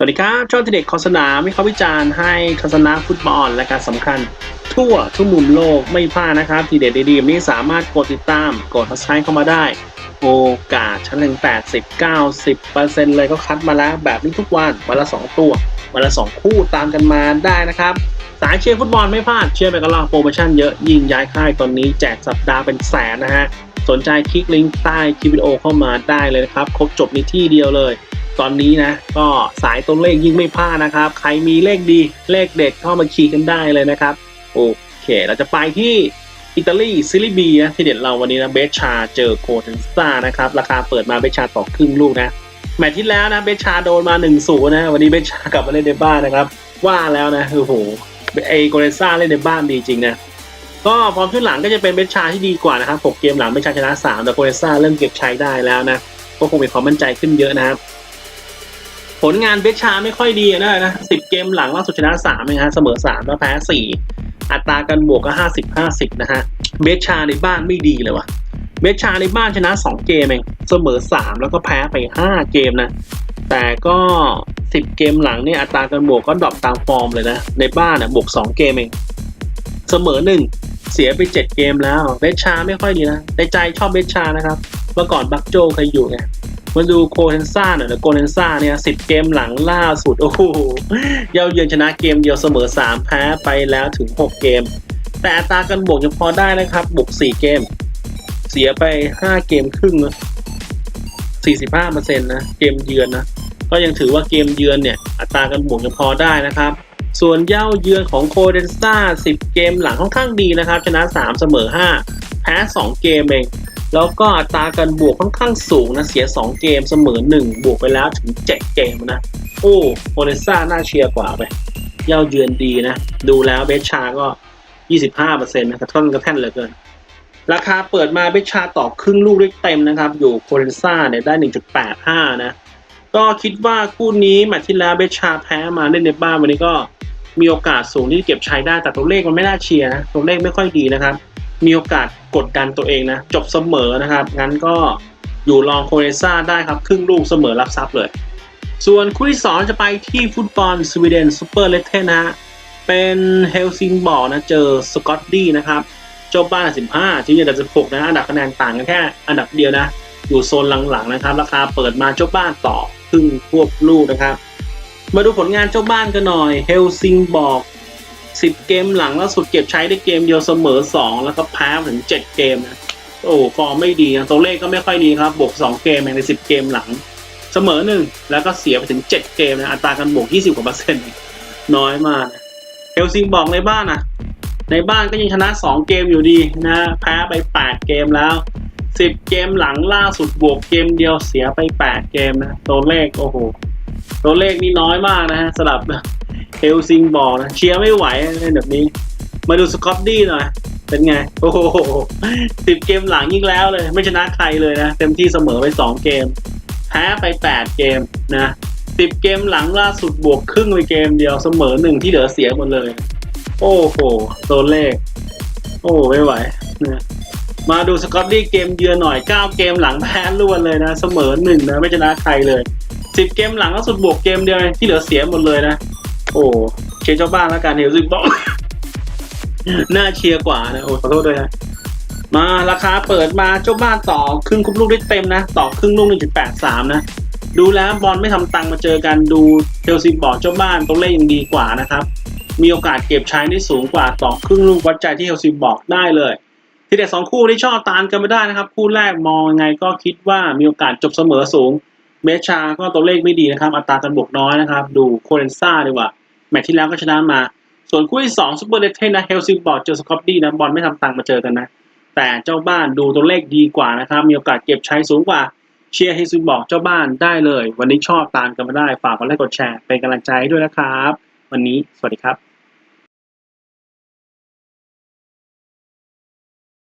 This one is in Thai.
สวัสดีครับช่องทีเด็กขอสนามวิเคราะห์วิจารณ์ให้ทัศนะฟุตบอลและการสำคัญ ทั่วทุกมุมโลกไม่พลาดนะครับ ทีเด็ดดีๆนี้สามารถกดติดตาม กดทัชไลค์เข้ามาได้ โอกาสชั้นหนึ่ง80 90เก้าสิบเปอร์เซ็นต์เลยก็คัดมาแล้วแบบนี้ทุกวันวันละ2ตัววันละ2คู่ตามกันมาได้นะครับ สายเชียร์ฟุตบอลไม่พลาดเชียร์ไปกันล่าโปรโมชั่นเยอะยิ่งย้ายค่ายตอนนี้แจกสัปดาห์เป็นแสนนะฮะสนใจคลิกลิงก์ใต้คลิปวิดีโอเข้ามาได้เลยนะครับครบจบในที่เดียวเลย ตอนนี้นะ ก็สายตัวเลขยิ่งไม่พลาดนะครับ ใครมีเลขดีเลขเด็ดเข้ามาคีย์กันได้เลยนะครับ โอเค เราจะไปที่อิตาลีซิลิบีนะที่เด็ดเราวันนี้นะเบชาเจอโคเทนซ่านะครับ ราคาเปิดมาเบชาต่อครึ่งลูกนะแมตช์ที่แล้วนะเบชาโดนมา1นูนนะวันนี้เบชากลับมาเล่นในบ้านนะครับ ว่าแล้วนะโอ้โหไอโกเรซ่าเล่นในบ้านดีจริงนะก็ฟอร์มชุดหลังก็จะเป็นเบชาที่ดีกว่านะครับ6เกมหลังเบชาชนะ 3 แต่โกเรซ่าเริ่มเก็บใช้ได้แล้วนะก็คงมีความมั่นใจขึ้นเยอะนะครับ ผลงานเบชาไม่ค่อยดีนะนะสิบเกมหลังล่าสุดชนะสามนะฮะเสมอสามแล้วแพ้สี่อัตราการบวกก็ห้าสิบห้าสิบนะฮะเบชาในบ้านไม่ดีเลยวะเบชาในบ้านชนะสองเกมเองเสมอสามแล้วก็แพ้ไปห้าเกมนะ แต่ก็สิบเกมหลังเนี่ยอัตราการบวกก็ดรอปตามฟอร์มเลยนะ ในบ้านอะบวกสองเกมเองเสมอหนึ่งเสียไปเจ็ดเกมแล้วเบชาไม่ค่อยดีนะในใจชอบเบชานะครับเมื่อก่อนบักโจเคยอยู่ไง มาดูโคเทนซ่าหน่อยนะโคเทนซ่าเนี่ยสิบเกมหลังล่าสุด โอ้โหเย้าเยือนชนะเกมเดียวเสมอ 3 แพ้ไปแล้วถึง 6 เกม แต่อัตรากันบวกยังพอได้นะครับ บวก 4 เกม เสียไป 5 เกมครึ่งนะ45%นะ เกมเยือนนะ ก็ยังถือว่าเกมเยือนเนี่ย อัตรากันบวกยังพอได้นะครับ ส่วนเย้าเยือนของโคเดนซ่า10 เกมหลังค่อนข้างดีนะครับ ชนะ 3 เสมอ 5 แพ้ 2 เกมเอง แล้วก็อัตราการบวกค่อนข้างสูงนะ เสีย 2 เกมเสมอ 1 บวกไปแล้วถึง 7 เกมนะ โอ้โคเดนซ่าน่าเชียร์กว่าไปเย้าเยือนดีนะ ดูแล้วเบชชาก็ 25%นะกระท่อนกระแท่นเหลือเกิน ราคาเปิดมาเบชชาต่อครึ่งลูกได้เต็มนะครับ อยู่โคเดนซ่าเนี่ยได้ 1.85 นะ ก็คิดว่าคู่นี้แมตช์ที่แล้วเบชชาแพ้มาเล่นในบ้านวันนี้ก็มีโอกาสสูงที่จะเก็บใช้ได้แต่ตัวเลขมันไม่น่าเชียร์นะตัวเลขไม่ค่อยดีนะครับ มีโอกาสกดดันตัวเองนะ จบเสมอนะครับ งั้นก็อยู่รองโคเรซ่าได้ครับครึ่งลูกเสมอรับซับเลย ส่วนคู่ที่สองจะไปที่ฟุตบอลสวีเดนซูเปอร์เลเทนนะฮะเป็นเฮลซิงบอร์นะเจอสกอตดี้นะครับเจ้าบ้าน15ทีมอันดับ16นะอันดับคะแนนต่างกันแค่อันดับเดียวนะ อยู่โซนหลังๆนะครับ ราคาเปิดมาเจ้าบ้านต่อครึ่งควบลูกนะครับ มาดูผลงานเจ้าบ้านกันหน่อยเฮลซิงบอร์ก สิบเกมหลังล่าสุดเก็บใช้ได้เกมเดียวเสมอสองแล้วก็แพ้ถึงเจ็ดเกมนะโอ้ฟอร์มไม่ดีนะตัวเลขก็ไม่ค่อยดีครับบวกสองเกมในสิบเกมหลัง เสมอหนึ่งแล้วก็เสียไปถึงเจ็ดเกมนะอัตราการบวกยี่สิบกว่าเปอร์เซ็นต์น้อยมากเอลซิงบอกในบ้านนะในบ้านก็ยังชนะสองเกมอยู่ดีนะแพ้ไปแปดเกมแล้วสิบเกมหลังล่าสุดบวกเกมเดียวเสียไปแปดเกมนะตัวเลขโอ้โหตัวเลขนี่น้อยมากนะฮะสลับ เฮลซิงบอลนะเชียร์ไม่ไหวในแบบนี้ มาดูสกอตดี้หน่อยเป็นไง โอ้โหสิบเกมหลังยิ่งแล้วเลย ไม่ชนะใครเลยนะ เต็มที่เสมอไปสองเกม แพ้ไปแปดเกมนะสิบเกมหลังล่าสุดบวกครึ่งไปเกมเดียวเสมอหนึ่งที่เหลือเสียหมดเลย โอ้โหตัวเลข โอ้ไม่ไหวนะมาดูสกอตตี้เกมเยือนหน่อยเก้าเกมหลังแพ้รวนเลยนะ เสมอหนึ่งนะ ไม่ชนะใครเลยสิบเกมหลังล่าสุดบวกเกมเดียวที่เหลือเสียหมดเลยนะ โอ้เชียร์เจ้าบ้านแล้วกันเฮลซิงบอกน่าเชียร์กว่านะ โอ้ขอโทษด้วยนะมาราคาเปิดมาเจ้าบ้านต่อครึ่งคุบลูกได้เต็มนะ ต่อครึ่งลูก 1.83 นะ ดูแล้วบอลไม่ทำตังค์มาเจอกันดูเชลซีบอกเจ้าบ้านตัวเลขยังดีกว่านะครับ มีโอกาสเก็บใช้ได้สูงกว่าต่อครึ่งลูกวัดใจที่เชลซีบอกได้เลยที่เด็ดสองคู่ที่ชอบตามกันไม่ได้นะครับ คู่แรกมองยังไงก็คิดว่ามีโอกาสจบเสมอสูง เมชาก็ตัวเลขไม่ดีนะครับ อัตราการบวกน้อยนะครับ ดูโคเรนซ่าดีกว่า แมตช์ที่แล้วก็ชนะมา ส่วนคู่ที่สองซูเปอร์เลเทนนะเฮลซิงบอร์ดเจอสกอตตี้นะบอลไม่ทำตังค์มาเจอกันนะ แต่เจ้าบ้านดูตัวเลขดีกว่านะครับ มีโอกาสเก็บใช้สูงกว่าเชียร์เฮลซิงบอร์ดเจ้าบ้านได้เลย วันนี้ชอบตามกันมาได้ฝากกดไลค์กดแชร์เป็นกำลังใจด้วยนะครับ วันนี้สวัสดีครับ